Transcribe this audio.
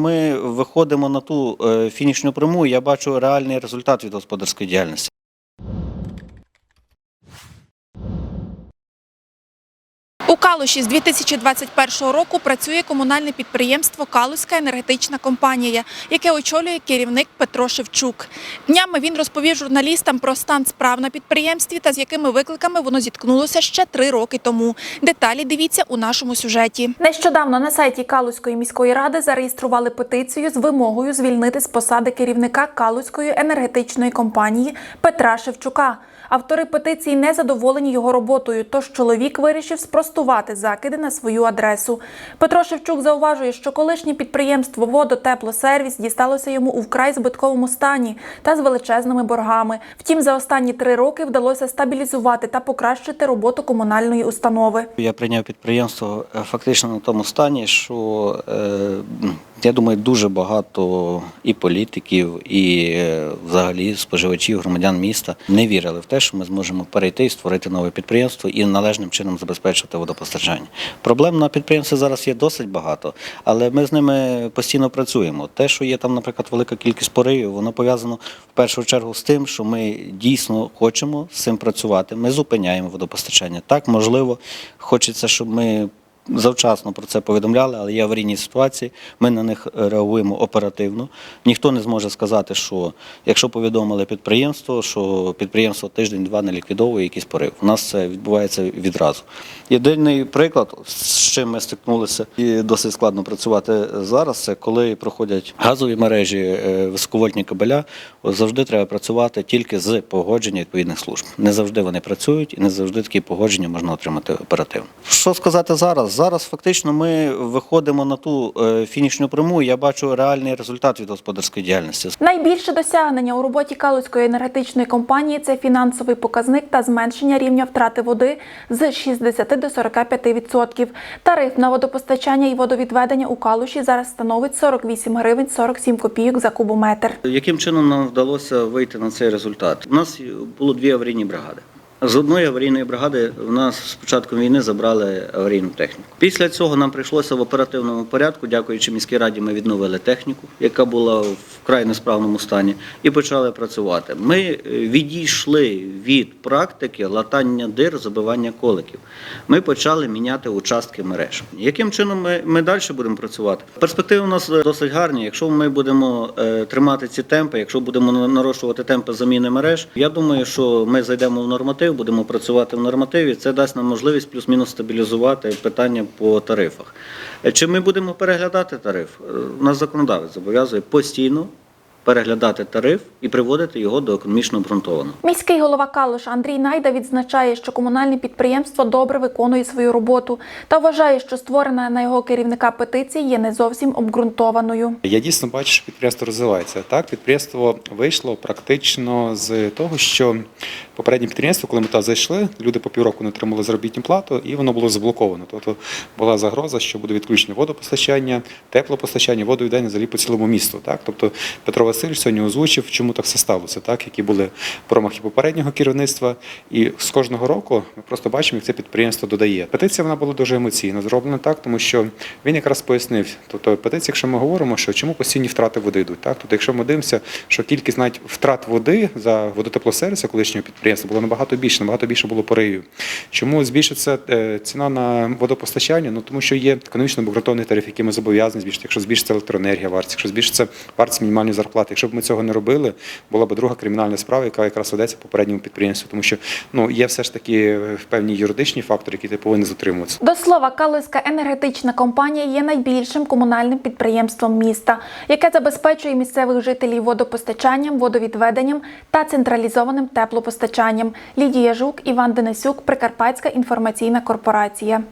Ми виходимо на ту е, фінішну пряму, я бачу реальний результат від господарської діяльності. У Калуші з 2021 року працює комунальне підприємство Калуська енергетична компанія, яке очолює керівник Петро Шевчук. Днями він розповів журналістам про стан справ на підприємстві та з якими викликами воно зіткнулося ще три роки тому. Деталі дивіться у нашому сюжеті. Нещодавно на сайті Калуської міської ради зареєстрували петицію з вимогою звільнити з посади керівника Калуської енергетичної компанії Петра Шевчука. Автори петиції не задоволені його роботою, тож чоловік вирішив спростувати закиди на свою адресу. Петро Шевчук зауважує, що колишнє підприємство «Водотеплосервіс» дісталося йому у вкрай збитковому стані та з величезними боргами. Втім, за останні три роки вдалося стабілізувати та покращити роботу комунальної установи. Я прийняв підприємство е, фактично на тому стані, що е, я думаю, дуже багато і політиків, і е, взагалі споживачів, громадян міста не вірили в те, що ми зможемо перейти і створити нове підприємство і належним чином забезпечити водопостачання. Проблем на підприємстві зараз є досить багато, але ми з ними постійно працюємо. Те, що є там, наприклад, велика кількість поривів, воно пов'язано в першу чергу з тим, що ми дійсно хочемо з цим працювати. Ми зупиняємо водопостачання. Так, можливо, хочеться, щоб ми. Завчасно про це повідомляли, але є аварійні ситуації. Ми на них реагуємо оперативно. Ніхто не зможе сказати, що якщо повідомили підприємство, що підприємство тиждень-два не ліквідовує якийсь порив. У нас це відбувається відразу. Єдиний приклад, з чим ми стикнулися, і досить складно працювати зараз. Це коли проходять газові мережі, е, високовольтні кабеля. Завжди треба працювати тільки з погодження відповідних служб. Не завжди вони працюють, і не завжди такі погодження можна отримати оперативно. Що сказати зараз? Зараз фактично ми виходимо на ту е, фінішну пряму. Я бачу реальний результат від господарської діяльності. Найбільше досягнення у роботі Калузької енергетичної компанії це фінансовий показник та зменшення рівня втрати води з 60 до 45 відсотків. Тариф на водопостачання і водовідведення у Калуші зараз становить 48 гривень 47 копійок за кубометр. Яким чином нам вдалося вийти на цей результат? У нас було дві аварійні бригади. З одної аварійної бригади в нас з початком війни забрали аварійну техніку. Після цього нам прийшлося в оперативному порядку, дякуючи міській раді, ми відновили техніку, яка була в вкрай несправному стані, і почали працювати. Ми е, відійшли від практики латання дир, забивання коликів. Ми почали міняти участки мереж. Яким чином ми, ми далі будемо працювати? Перспективи у нас досить гарні. Якщо ми будемо е, тримати ці темпи, якщо будемо нарощувати темпи заміни мереж, я думаю, що ми зайдемо в норматив, будемо працювати в нормативі. Це дасть нам можливість плюс-мінус стабілізувати питання по тарифах. Е, Чи ми будемо переглядати тариф? Е, У нас законодавець зобов'язує постійно переглядати тариф і приводити його до економічно обґрунтованого. Міський голова Калуша Андрій Найда відзначає, що комунальне підприємство добре виконує свою роботу та вважає, що створена на його керівника петиція є не зовсім обґрунтованою. Я дійсно бачу, що підприємство розвивається. Так, підприємство вийшло практично з того, що попереднє підприємство, коли ми туди зайшли, люди по півроку не отримали заробітну плату, і воно було заблоковано. Тобто була загроза, що буде відключення водопостачання, теплопостачання, водовіддання взагалі по цілому місту. Так, тобто Петро Васильович сьогодні озвучив, чому так все сталося, так, які були промахи попереднього керівництва. І з кожного року ми просто бачимо, як це підприємство додає. Петиція вона була дуже емоційно зроблена так, тому що він якраз пояснив, тобто петиція, якщо ми говоримо, що чому постійні втрати води йдуть. Так, тобто, якщо ми дивимося, що кількість навіть втрат води за водотеплосервіса колишнього підприємства було набагато більше, набагато більше було поривів. Чому збільшиться е, ціна на водопостачання? Ну тому що є економічно обґрунтований тариф, який ми зобов'язані збільшити. Якщо збільшиться електроенергія, вартість, якщо збільшиться вартість мінімальної зарплати. Якщо б ми цього не робили, була б друга кримінальна справа, яка якраз ведеться попередньому підприємству, тому що ну є все ж таки е, певні юридичні фактори, які ти повинен затримуватися. До слова, Калузька енергетична компанія є найбільшим комунальним підприємством міста, яке забезпечує місцевих жителів водопостачанням, водовідведенням та централізованим теплопостачанням. Лідія Жук, Іван Денисюк, Прикарпатська інформаційна корпорація.